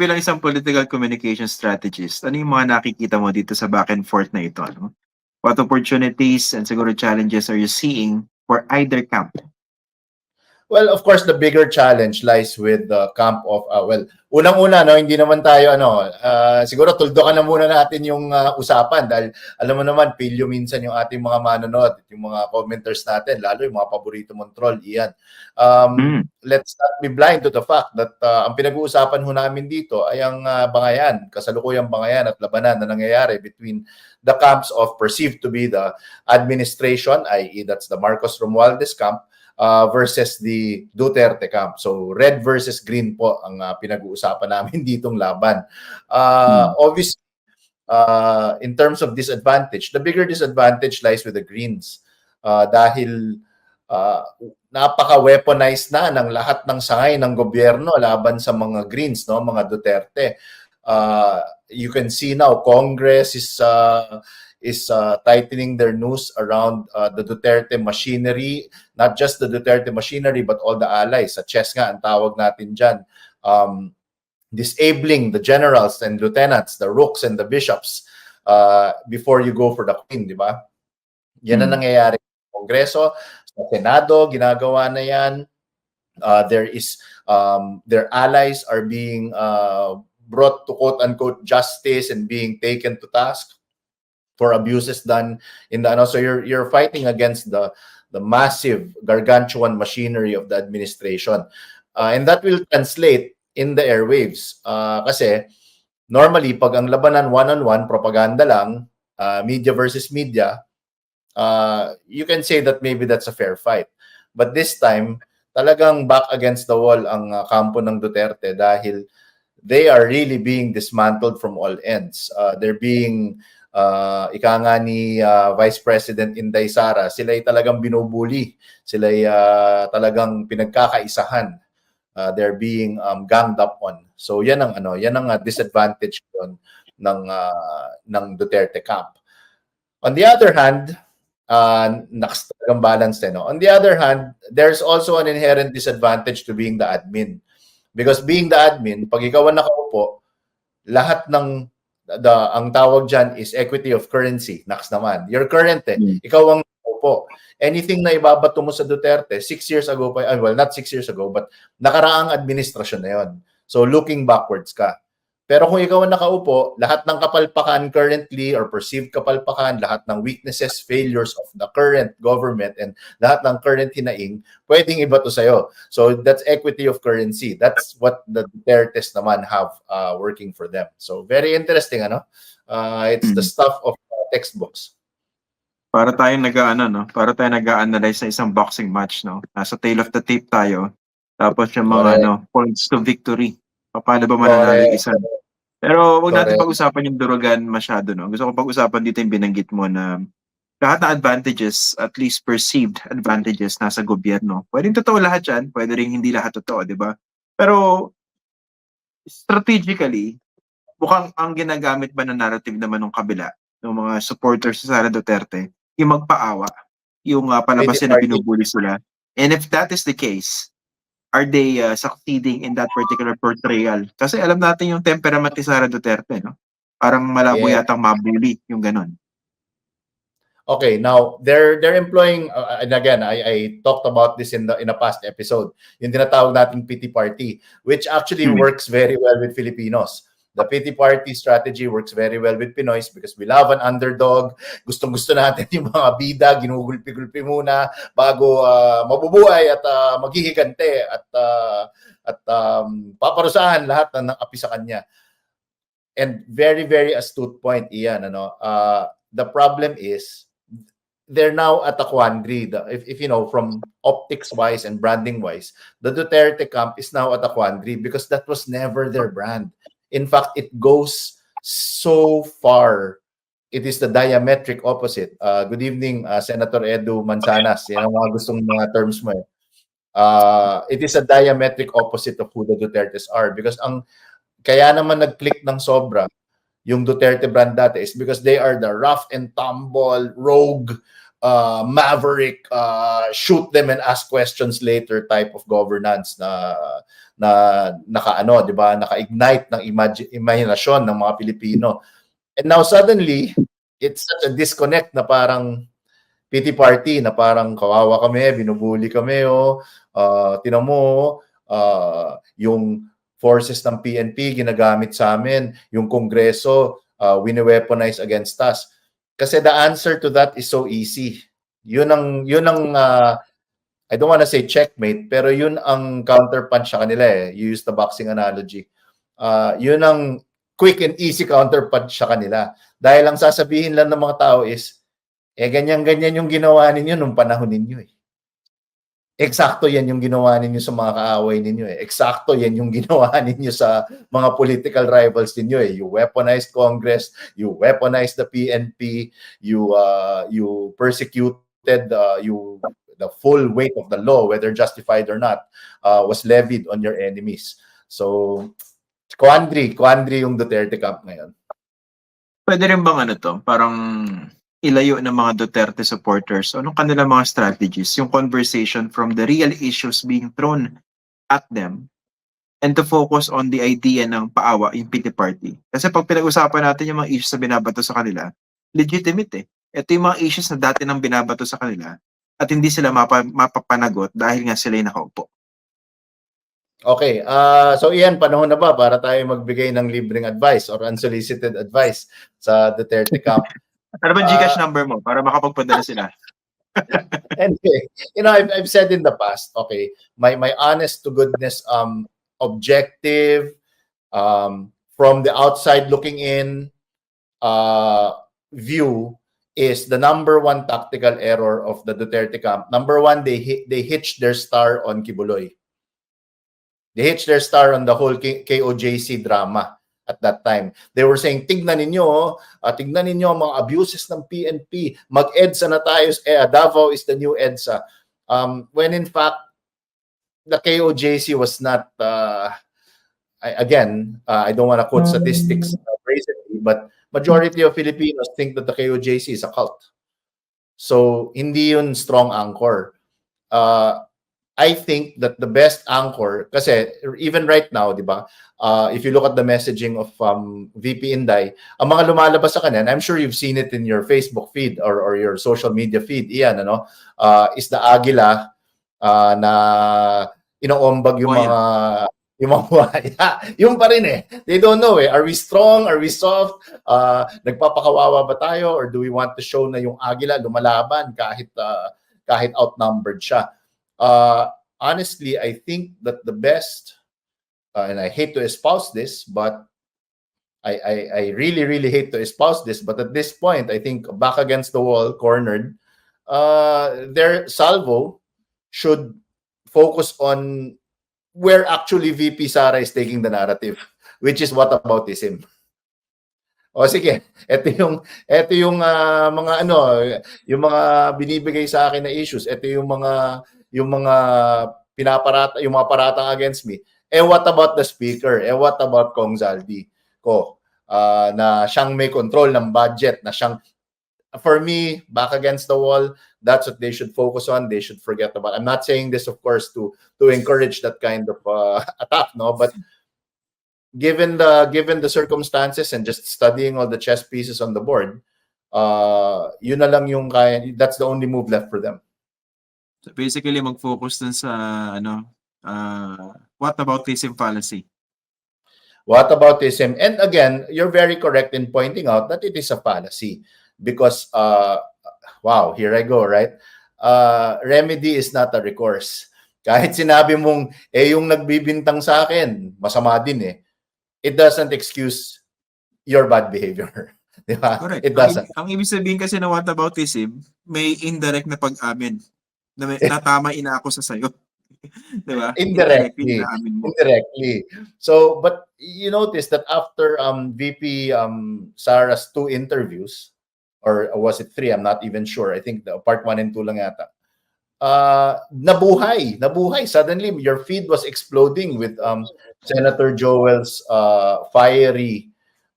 bilang isang political communication strategist, ano yung mga nakikita mo dito sa back and forth na ito? Ano? What opportunities and siguro challenges are you seeing for either camp? Well, of course, the bigger challenge lies with the camp of, uh, well, unang-una, no, hindi naman tayo, ano, uh, siguro tuldukan na muna natin yung uh, usapan dahil alam mo naman, pilyo minsan yung ating mga manonood, yung mga commenters natin, lalo yung mga paborito mong troll, iyan. Um, Mm. Let's not be blind to the fact that uh, ang pinag-uusapan ho namin dito ay ang uh, bangayan, kasalukuyang bangayan at labanan na nangyayari between the camps of perceived to be the administration, i.e. that's the Marcos Romualdez camp, uh, versus the Duterte camp. So red versus green po ang uh, pinag-uusapan namin ditong laban. Uh, Obviously, uh, in terms of disadvantage, the bigger disadvantage lies with the Greens. Uh, dahil uh, napaka-weaponized na ng lahat ng sangay ng gobyerno laban sa mga Greens, no, mga Duterte. Uh, you can see now Congress is uh, is uh, tightening their noose around uh, the Duterte machinery, not just the Duterte machinery but all the allies. Sa chess nga ang tawag natin diyan. Um, disabling the generals and lieutenants, the rooks and the bishops uh, before you go for the queen, di ba? Yan ang Hmm. nangyayari sa Kongreso, sa Senado, ginagawa na yan. Uh, there is, um, their allies are being uh, brought to quote-unquote justice and being taken to task for abuses done in the ano. So you're you're fighting against the the massive gargantuan machinery of the administration. Uh, and that will translate in the airwaves. Uh, kasi normally pag ang labanan one-on-one propaganda lang, uh, media versus media, uh, you can say that maybe that's a fair fight. But this time, talagang back against the wall ang uh, kampo ng Duterte dahil they are really being dismantled from all ends. Uh, they're being uh, ika nga ni uh, Vice President Inday Sara, sila ay talagang binubuli. Sila ay uh, talagang pinagkakaisahan. Uh, they're being um, ganged up on. So yan ang ano, yan ang uh, disadvantage yun ng uh, ng Duterte camp. On the other hand, uh, naks talagang balance eh, no? On the other hand, there's also an inherent disadvantage to being the admin. Because being the admin, pag ikaw ang nakaupo, lahat ng the, ang tawag dyan is equity of currency. Naks naman. You're current eh. Mm. Ikaw ang nakaupo. Anything na ibabato mo sa Duterte, six years ago pa, well, not six years ago, but nakaraang administrasyon na yon. So looking backwards ka. Pero kung ikaw ang nakaupo, lahat ng kapalpakan currently or perceived kapalpakan, lahat ng weaknesses, failures of the current government and lahat ng current hinaing, pwedeng iba to sa'yo. So that's equity of currency. That's what the Dutertes naman have uh, working for them. So very interesting, ano? Uh, it's the Mhm. stuff of uh, textbooks. Para tayong nag-ano, no? Para tayong nag-analyze sa isang boxing match, no? Nasa tail of the tape tayo. Tapos yung mga Correct. ano, points to victory. Paano ba mananalo yung isa? Pero wag natin Correct. pag-usapan yung durugan masyado, no? Gusto ko pag-usapan dito yung binanggit mo na lahat ng advantages, at least perceived advantages, nasa gobyerno. Pwedeng totoo lahat yan, pwede rin hindi lahat totoo, di ba? Pero strategically, mukhang ang ginagamit ba na narrative naman ng kabila, ng mga supporters sa Sara Duterte, yung magpaawa, yung uh, palabasin na binubuli sila. And if that is the case, are they uh, succeeding in that particular portrayal? Kasi alam natin yung temperament ni Sara Duterte, no? Parang malabo Yeah. yatang mabuli yung ganun. Okay, now they're they're employing uh, and again I I talked about this in the in a past episode. Yung tinatawag nating pity party which actually Hmm. works very well with Filipinos. The pity party strategy works very well with Pinoys because we love an underdog. Gustong-gusto natin yung mga bida, ginugulpi-gulpi muna bago uh, mabubuhay at uh, maghihigante at uh, at um, paparusahan lahat ng, ng api sa kanya. And very very astute point iyan ano. Uh, the problem is they're now at a quandary. The- If, if you know, from optics wise and branding wise, the Duterte camp is now at a quandary because that was never their brand. In fact, it goes so far. It is the diametric opposite. Uh, good evening, uh, Senator Edu Manzanas. Yan ang mga gustong mga terms mo. Eh. Uh, it is a diametric opposite of who the Dutertes are because ang kaya naman nag-click ng sobra yung Duterte brand dati is because they are the rough and tumble, rogue, uh, maverick, uh, shoot them and ask questions later type of governance na na nakaano, 'di ba? Naka-ignite ng imagi- imahinasyon ng mga Pilipino. And now suddenly, it's such a disconnect na parang pity party na parang kawawa kami, binubuli kami oh. Uh, tinan mo uh, yung forces ng PNP ginagamit sa amin, yung kongreso uh, wini-weaponize against us. Kasi the answer to that is so easy. Yun ang yun ang uh, I don't want to say checkmate, pero yun ang counterpunch sa kanila eh. You use the boxing analogy. Uh, yun ang quick and easy counterpunch sa kanila. Dahil ang sasabihin lang ng mga tao is, eh ganyan-ganyan yung ginawa ninyo nung panahon ninyo eh. Eksakto yan yung ginawa ninyo sa mga kaaway ninyo eh. Eksakto yan yung ginawa ninyo sa mga political rivals ninyo eh. You weaponized Congress, you weaponized the PNP, you uh, you persecuted uh, you the full weight of the law whether justified or not uh, was levied on your enemies. So quandary, quandary yung Duterte camp ngayon. Pwede rin bang ano to, parang ilayo ng mga Duterte supporters, anong kanilang mga strategies, yung conversation from the real issues being thrown at them and to focus on the idea ng paawa, yung pity party. Kasi pag pinag-usapan natin yung mga issues na binabato sa kanila, legitimate eh. Ito yung mga issues na dati nang binabato sa kanila at hindi sila mapa, mapapanagot dahil nga sila yung nakaupo. Okay, uh, so iyan, panahon na ba para tayo magbigay ng libreng advice or unsolicited advice sa Duterte camp? Ano ba Gcash Ah. number mo para makapagpadala sila? anyway, you know, I've, I've said in the past, okay, my my honest to goodness um objective um from the outside looking in uh view is the number one tactical error of the Duterte camp. Number one, they hit, they hitched their star on Kibuloy. They hitched their star on the whole K- KOJC drama at that time. They were saying, tignan ninyo, uh, tignan ninyo mga abuses ng PNP. Mag-EDSA na tayo. Eh, Davao is the new EDSA. Um, when in fact, the KOJC was not, uh, I, again, uh, I don't want to quote statistics uh, brazenly, but majority of Filipinos think that the KOJC is a cult. So, hindi yun strong anchor. Uh, I think that the best anchor, kasi even right now, di ba, uh, if you look at the messaging of um, VP Inday, ang mga lumalabas sa kanya, and I'm sure you've seen it in your Facebook feed or, or your social media feed, iyan, ano, uh, is the Agila uh, na inoombag yung mga yung mga buhaya. yung pa rin eh. They don't know eh. Are we strong? Are we soft? Uh, nagpapakawawa ba tayo? Or do we want to show na yung Agila lumalaban kahit uh, kahit outnumbered siya? Uh, honestly, I think that the best, uh, and I hate to espouse this, but I, I, I really, really hate to espouse this, but at this point, I think back against the wall, cornered, uh, their salvo should focus on where actually VP Sara is taking the narrative, which is what aboutism. O sige, ito yung ito yung ah, mga ano, yung mga binibigay sa akin na issues, ito yung mga yung mga pinaparata, yung mga paratang against me. Eh what about the speaker? Eh what about Kong Zaldi ko? Ah, na siyang may control ng budget, na siyang for me, back against the wall, that's what they should focus on. They should forget about. I'm not saying this, of course, to to encourage that kind of uh, attack, no. But given the given the circumstances and just studying all the chess pieces on the board, uh, yun na lang yung kaya. That's the only move left for them. So basically, mag-focus dun sa, ano, uh, what about this fallacy? What about ism? And again, you're very correct in pointing out that it is a fallacy because, uh, wow, here I go, right? Uh, remedy is not a recourse. Kahit sinabi mong, eh, yung nagbibintang sa akin, masama din eh. It doesn't excuse your bad behavior. Di ba? Correct. It Ang, doesn't. ang ibig sabihin kasi na whataboutism, may indirect na pag-amin. Na, may, na tama ina ako sa sayo. Di ba? Indirectly. Indirectly. So, but you notice that after um, VP um, Sarah's two interviews, or was it three? I'm not even sure. I think the part one and two lang yata. Uh, nabuhay, nabuhay. Suddenly, your feed was exploding with um, Senator Joel's uh, fiery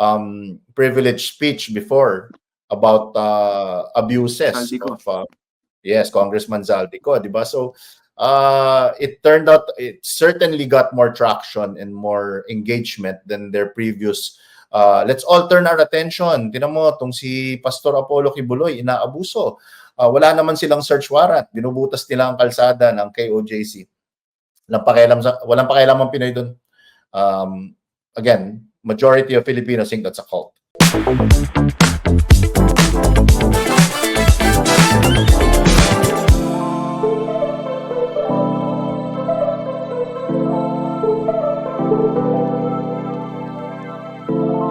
um, privileged speech before. about uh, abuses of uh, yes, Congressman Zaldico, 'di ba? So uh, it turned out it certainly got more traction and more engagement than their previous uh, let's all turn our attention. Tinan mo, tong si Pastor Apollo Kibuloy, inaabuso. Uh, wala naman silang search warrant. Binubutas nila ang kalsada ng KOJC. Walang pakialam, sa, walang pakialam ang Pinoy doon. Um, again, majority of Filipinos think that's a cult.